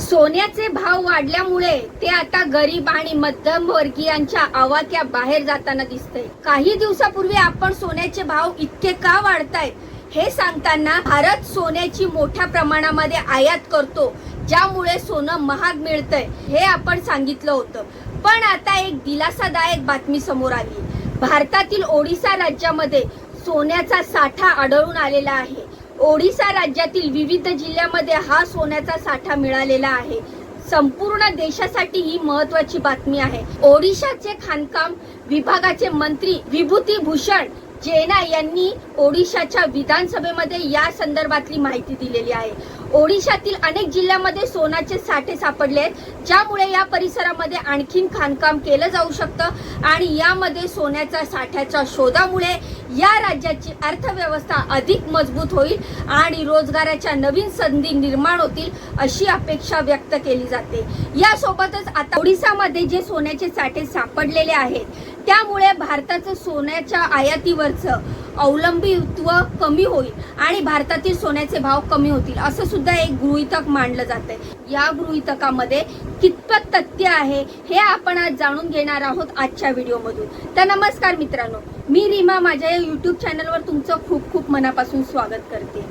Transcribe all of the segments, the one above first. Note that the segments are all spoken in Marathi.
सोन्याचे भाव वाढल्यामुळे ते आता गरीब आणि मध्यमवर्गीयांच्या आवाक्या बाहेर जाताना दिसतंय. काही दिवसापूर्वी आपण सोन्याचे भाव इतके का वाढतायत हे सांगताना भारत सोन्याची मोठ्या प्रमाणामध्ये आयात करतो ज्यामुळे सोनं महाग मिळतंय हे आपण सांगितलं होतं. पण आता एक दिलासादायक बातमी समोर आली. भारतातील ओडिसा राज्यामध्ये सोन्याचा साठा आढळून आलेला आहे. ओडिसा राज्यातील विविध जिल्ह्यामध्ये हा सोन्याचा साठा मिळालेला आहे. संपूर्ण देशासाठी ही महत्वाची बातमी आहे. ओडिशाचे खाणकाम विभागाचे मंत्री विभूती भूषण जेना यांनी ओडिशाच्या विधानसभेमध्ये या संदर्भातली माहिती दिलेली आहे. ओडिशातील अनेक जिल्ह्यामध्ये सोन्याचे साठे सापडले आहेत ज्यामुळे या परिसरामध्ये आणखीन खाणकाम केलं जाऊ शकतं आणि यामध्ये सोन्याच्या साठ्याच्या शोधामुळे या राज्याची अर्थव्यवस्था अधिक मजबूत होईल आणि रोजगाराच्या नवीन संधी निर्माण होतील अशी अपेक्षा व्यक्त केली जाते. यासोबतच आता ओडिसामध्ये जे सोन्याचे साठे सापडलेले आहेत त्यामुळे भारताचं सोन्याच्या आयातीवरचं अवलंबित्व कमी होईल आणि भारतातील सोन्याचे भाव कमी होतील असं सुद्धा एक गृहितक मांडलं जात आहे या गृहितकामध्ये कितपत तथ्य आहे हे आपण आज जाणून घेणार आहोत आजच्या व्हिडिओमधून. तर नमस्कार मित्रांनो मी रीमा माझ्या या युट्यूब चॅनलवर तुमचं खूप खूप मनापासून स्वागत करते.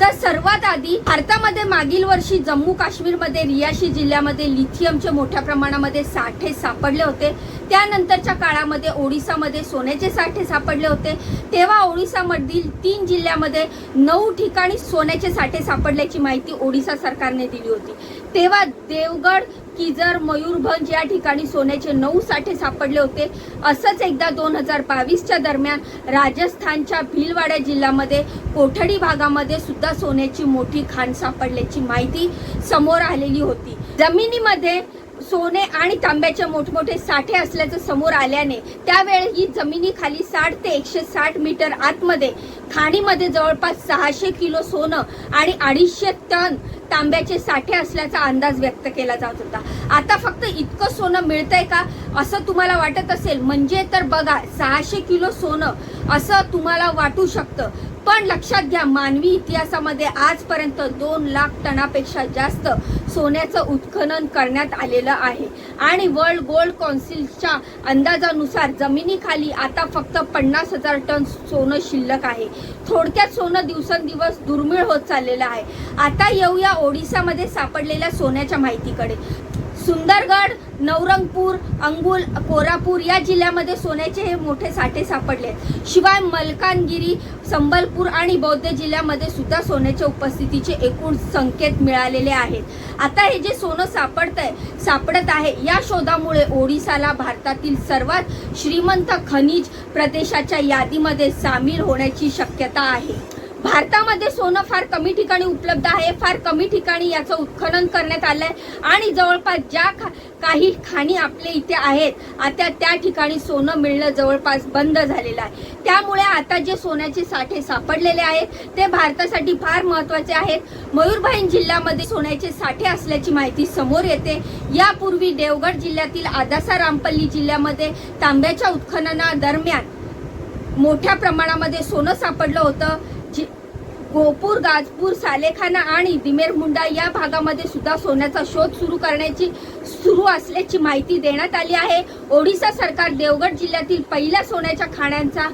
तर सर्वात आधी भारतामध्ये मागील वर्षी जम्मू काश्मीरमध्ये रियाशी जिल्ह्यामध्ये लिथियमचे मोठ्या प्रमाणामध्ये साठे सापडले होते. त्यानंतरच्या काळामध्ये ओडिसामध्ये सोन्याचे साठे सापडले होते. तेव्हा ओडिसामधील तीन जिल्ह्यामध्ये नऊ ठिकाणी सोन्याचे साठे सापडल्याची माहिती ओडिसा सरकारने दिली होती. तेव्हा देवगड किजर मयूरभंज या ठिकाणी सोन्याचे नऊ साठे सापडले होते. असंच एकदा दोन हजार बावीसच्या दरम्यान राजस्थानच्या भिलवाड्या जिल्ह्यामध्ये कोठडी भागामध्ये सुद्धा सोन्याची मोठी खाण सापडल्याची माहिती समोर आलेली होती. जमिनीमध्ये सोने आणि तांब्याचे मोठमोठे साठे असल्याचं समोर आल्याने त्यावेळी ही जमिनीखाली साठ ते एकशे साठ मीटर आतमध्ये खाणीमध्ये जवळपास सहाशे किलो सोनं आणि अडीचशे टन तांब्याचे साठे असल्याचा अंदाज व्यक्त केला जात होता. आता फक्त इतकं सोनं मिळतंय का? असं तुम्हाला वाटत असेल म्हणजे तर बघा सहाशे किलो सोनं असं तुम्हाला वाटू शकतं. पण लक्षात घ्या मानवी इतिहासामध्ये आजपर्यंत दोन लाख टनापेक्षा जास्त सोन्याचं उत्खनन करण्यात आलेलं आहे. आणि वर्ल्ड गोल्ड कौन्सिलच्या अंदाजानुसार जमिनीखाली आता फक्त पन्नास हजार टन सोनं शिल्लक आहे. थोडक्यात सोनं दिवसेंदिवस दुर्मिळ होत चाललेलं आहे. आता येऊया ओडिसामध्ये सापडलेल्या सोन्याच्या माहितीकडे. सुंदरगड नवरंगपूर अंगुल कोरापूर या जिल्ह्यामध्ये सोन्याचे हे मोठे साठे सापडले आहेत. शिवाय मलकानगिरी संबलपूर आणि बौद्ध जिल्ह्यामध्ये सुद्धा सोन्याच्या उपस्थितीचे एकूण संकेत मिळालेले आहेत आता हे जे सोनं सापडत आहे सापडत आहे या शोधामुळे ओडिसाला भारतातील सर्वात श्रीमंत खनिज प्रदेशाच्या यादीमध्ये सामील होण्याची शक्यता आहे भारतामध्ये सोनं फार कमी ठिकाणी उपलब्ध आहे फार कमी ठिकाणी याचं उत्खनन करण्यात आलंय. आणि जवळपास ज्या खा- काही खाणी आपल्या इथे आहेत आता त्या ठिकाणी सोनं मिळणं जवळपास बंद झालेलं आहे. त्यामुळे आता जे सोन्याचे साठे सापडलेले आहेत ते भारतासाठी फार महत्त्वाचे आहेत. मयूरभाईन जिल्ह्यामध्ये सोन्याचे साठे असल्याची माहिती समोर येते. यापूर्वी देवगड जिल्ह्यातील आदासा रामपल्ली जिल्ह्यामध्ये तांब्याच्या उत्खननादरम्यान मोठ्या प्रमाणामध्ये सोनं सापडलं होतं. गोपूर गाजपूर सालेखाना आणि दिमेर मुंडा या भागामध्ये सुद्धा सोन्याचा शोध सुरू करण्याची सुरू असल्याची माहिती देण्यात आली आहे. ओडिसा सरकार देवगड जिल्ह्यातील पहिल्या सोन्याच्या खाण्यांचा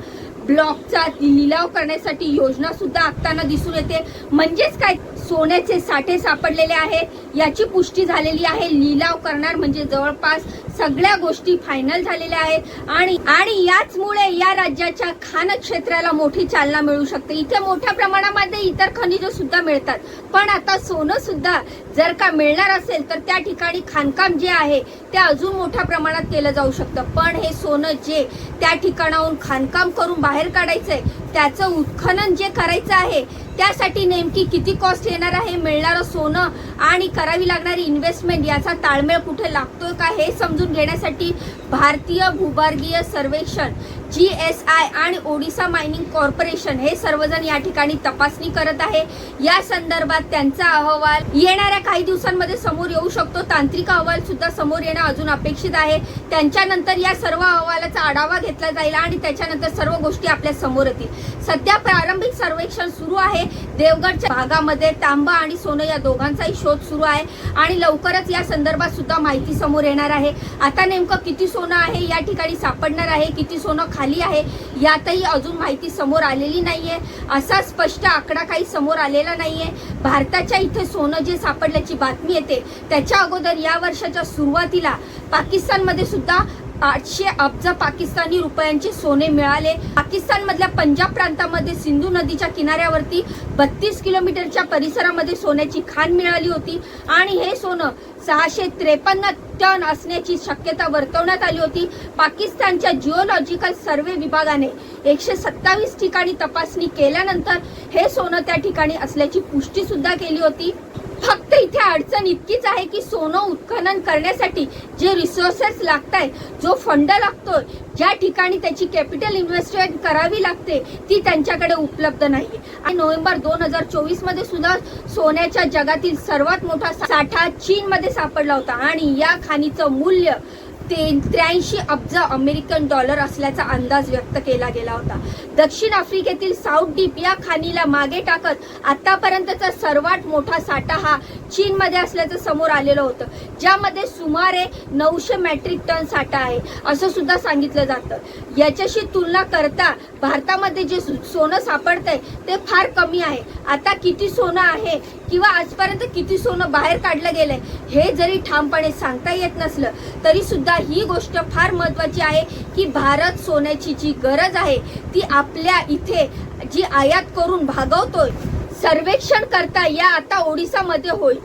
ब्लॉकचा लिलाव करण्यासाठी योजना सुद्धा आखताना दिसून येते. म्हणजेच काय? सोन्याचे साठे सापडलेले आहेत याची पुष्टी झालेली आहे. लिलाव करणार म्हणजे जवळपास सगळ्या गोष्टी फायनल झालेल्या आहेत. आणि आणि याचमुळे या राज्याच्या खान क्षेत्राला मोठी चालना मिळू शकते. इथे मोठ्या प्रमाणामध्ये इतर खनिज सुद्धा मिळतात. पण आता सोनं सुद्धा जर का मिळणार असेल तर त्या ठिकाणी खाणकाम जे आहे ते अजून मोठ्या प्रमाणात केलं जाऊ शकतं. पण हे सोनं जे त्या ठिकाणाहून खाणकाम करून बाहेर काढायचंय त्याचं उत्खनन जे करायचं आहे त्यासाठी नेमकी किती कॉस्ट येणार आहे मिळणारं सोनं आणि करावी लागणारी इन्व्हेस्टमेंट याचा ताळमेळ कुठे लागतोय का हे समजून घेण्यासाठी भारतीय भूभार्गीय सर्वेक्षण जी एस आय आणि ओडिसा मायनिंग कॉर्पोरेशन हे सर्वजण या ठिकाणी तपासणी करत आहे. या संदर्भात त्यांचा अहवाल येणाऱ्या काही दिवसांमध्ये समोर येऊ शकतो. तांत्रिक अहवाल सुद्धा समोर येणं अजून अपेक्षित आहे. त्यांच्यानंतर या सर्व अहवालाचा आढावा घेतला जाईल आणि त्याच्यानंतर सर्व गोष्टी आपल्यासमोर येतील. सध्या प्रारंभिक सर्वेक्षण सुरू आहे. देवगडच्या भागामध्ये तांबा आणि सोनं या दोघांचाही शोध सुरू आहे आणि लवकरच या संदर्भात सुद्धा माहिती समोर येणार आहे. आता नेमकं किती सोनं आहे? या ठिकाणी सापडणार आहे? किती सोनं खाली आहे? यातही अजून माहिती समोर आलेली नाहीये. असा स्पष्ट आकडा काही समोर आलेला नाहीये. भारताच्या इथे सोनं जे सापडल्याची बातमी येते त्याच्या अगोदर या वर्षाच्या सुरुवातीला पाकिस्तानमध्ये सुद्धा आठशे अब्ज पाकिस्तानी रुपयांचे सोने मिळाले. पाकिस्तान मधल्या पंजाब प्रांतामध्ये सिंधू नदीच्या किनाऱ्यावरती बत्तीस किलोमीटरच्या परिसरामध्ये सोन्याची खाण मिळाली होती आणि हे सोनं सहाशे त्रेपन्न टन असण्याची शक्यता वर्तवण्यात आली होती. पाकिस्तानच्या जिओलॉजिकल सर्वे विभागाने एकशे सत्तावीस ठिकाणी तपासणी केल्यानंतर हे सोनं त्या ठिकाणी असल्याची पुष्टी सुद्धा केली होती. फक्त इथे अडचण इतकीच आहे की सोनं उत्खनन करण्यासाठी जे रिसोर्सेस लागत आहेत जो फंड लागतो ज्या ठिकाणी त्याची कॅपिटल इन्व्हेस्टमेंट करावी लागते ती त्यांच्याकडे उपलब्ध नाही आणि नोव्हेंबर दोन हजार चोवीसमध्ये सुद्धा सोन्याच्या जगातील सर्वात मोठा साठा चीन मध्ये सापडला होता. आणि या खाणीचं मूल्य ते त्र्याऐंशी अब्ज अमेरिकन डॉलर असल्याचा अंदाज व्यक्त केला गेला होता. दक्षिण आफ्रिकेतील साऊथ डीप या खाणीला मागे टाकत आतापर्यंतचा सर्वात मोठा साठा हा चीनमध्ये असल्याचं समोर आलेलं होतं. ज्यामध्ये सुमारे नऊशे मेट्रिक टन साठा आहे असं सुद्धा सांगितलं जातं. याच्याशी तुलना करता भारतामध्ये जे सोनं सापडतंय ते फार कमी आहे. आता किती सोनं आहे किंवा आजपर्यंत किती सोनं बाहेर काढलं गेलंय हे जरी ठामपणे सांगता येत नसलं तरी सुद्धा ही गोष्ट फार महत्वाची आहे की भारत सोन्याची जी गरज आहे ती आपल्या इथे जी आयात करून भागवतोय सर्वेक्षण करता या आता ओडिसामध्ये होईल.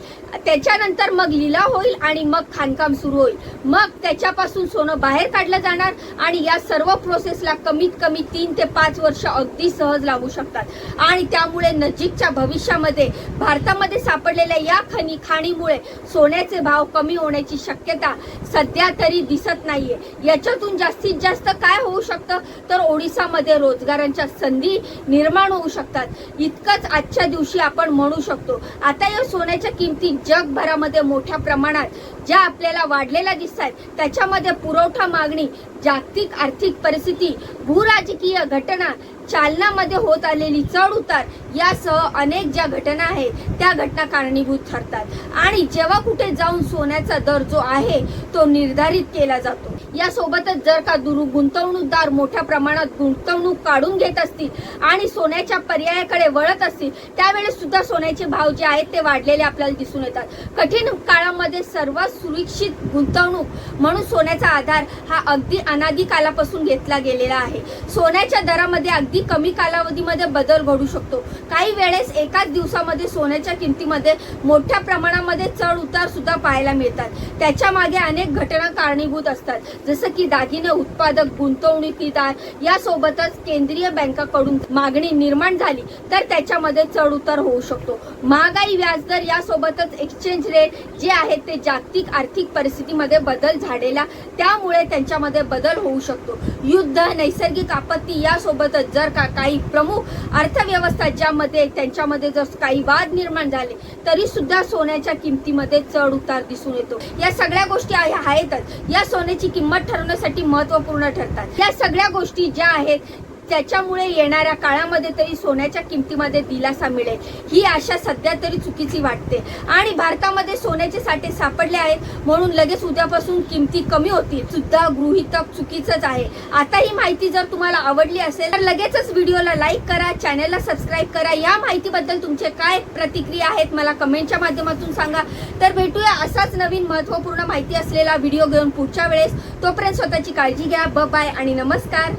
त्याच्यानंतर मग लिलाव होईल आणि मग खाणकाम सुरू होईल. मग त्याच्यापासून सोनं बाहेर काढलं जाणार आणि या सर्व प्रोसेसला कमीत कमी तीन ते पाच वर्ष अगदी सहज लागू शकतात. आणि त्यामुळे नजीकच्या भविष्यामध्ये भारतामध्ये सापडलेल्या या खनी खाणीमुळे सोन्याचे भाव कमी होण्याची शक्यता सध्या तरी दिसत नाहीये. याच्यातून जास्तीत जास्त काय होऊ शकतं? तर ओडिसामध्ये रोजगारांच्या संधी निर्माण होऊ शकतात. इतकंच आजच्या दिवशी आपण म्हणू शकतो. आता या सोन्याच्या किमती जगभरामध्ये मोठ्या प्रमाणात ज्या आपल्याला वाढलेल्या दिसत आहेत त्याच्यामध्ये पुरवठा मागणी जागतिक आर्थिक परिस्थिती भूराजकीय घटना चालनामध्ये होत आलेली चढ उतार यासह अनेक ज्या घटना आहेत त्या घटना कारणीभूत ठरतात. आणि जेव्हा कुठे जाऊन सोन्याचा दर जो आहे तो निर्धारित केला जातो. यासोबतच जर का दुरु गुंतवणूकदार मोठ्या प्रमाणात गुंतवणूक काढून घेत असतील आणि सोन्याच्या पर्यायाकडे वळत असतील त्यावेळेस सुद्धा सोन्याचे भाव जे आहेत ते वाढलेले आपल्याला दिसून येतात. कठीण काळामध्ये सर्वात सुरक्षित गुंतवणूक म्हणून सोन्याचा आधार हा अगदी अनादी कालापासून घेतला गेलेला आहे. सोन्याच्या दरामध्ये अगदी कमी कालावधीमध्ये बदल घडू शकतो. काही वेळेस एकाच दिवसामध्ये सोन्याच्या किमतीमध्ये मोठ्या प्रमाणामध्ये चढ उतार सुद्धा पाहायला मिळतात. त्याच्यामागे अनेक घटना कारणीभूत असतात. जसं की दागिने उत्पादक गुंतवणुकीदार यासोबतच केंद्रीय बँकाकडून मागणी निर्माण झाली तर त्याच्यामध्ये चढ उतार होऊ शकतो. महागाई व्याजदर यासोबतच एक्सचेंज रेट जे आहेत ते जागतिक आर्थिक परिस्थितीमध्ये बदल झालेला त्यामुळे त्यांच्यामध्ये बदल होऊ शकतो. युद्ध नैसर्गिक आपत्ती यासोबतच जर का काही प्रमुख अर्थव्यवस्था ज्यामध्ये त्यांच्यामध्ये जर काही वाद निर्माण झाले तरी सुद्धा सोन्याच्या किमतीमध्ये चढ उतार दिसून येतो. या सगळ्या गोष्टी आहेतच. या सोन्याची किंमत ठरवण्यासाठी महत्त्वपूर्ण ठरतात. या सगळ्या गोष्टी ज्या आहेत त्याच्यामुळे येणाऱ्या काळामध्ये तरी सोन्याच्या किमतीमध्ये दिलासा मिळेल. ही आशा सध्या तरी चुकीची वाटते. आणि भारतामध्ये सोन्याचे साठे सापडले आहेत म्हणून लगेच उद्यापासून किमती कमी होतील. सुद्धा गृहितक चुकीचंच आहे. आता ही माहिती जर तुम्हाला आवडली असेल तर लगेचच व्हिडिओला लाईक करा चॅनलला सबस्क्राईब करा. या माहितीबद्दल तुमचे काय प्रतिक्रिया आहेत मला कमेंटच्या माध्यमातून सांगा. तर भेटूया असाच नवीन महत्त्वपूर्ण माहिती असलेला व्हिडिओ घेऊन पुढच्या वेळेस. तोपर्यंत स्वतःची काळजी घ्या. ब बाय आणि नमस्कार.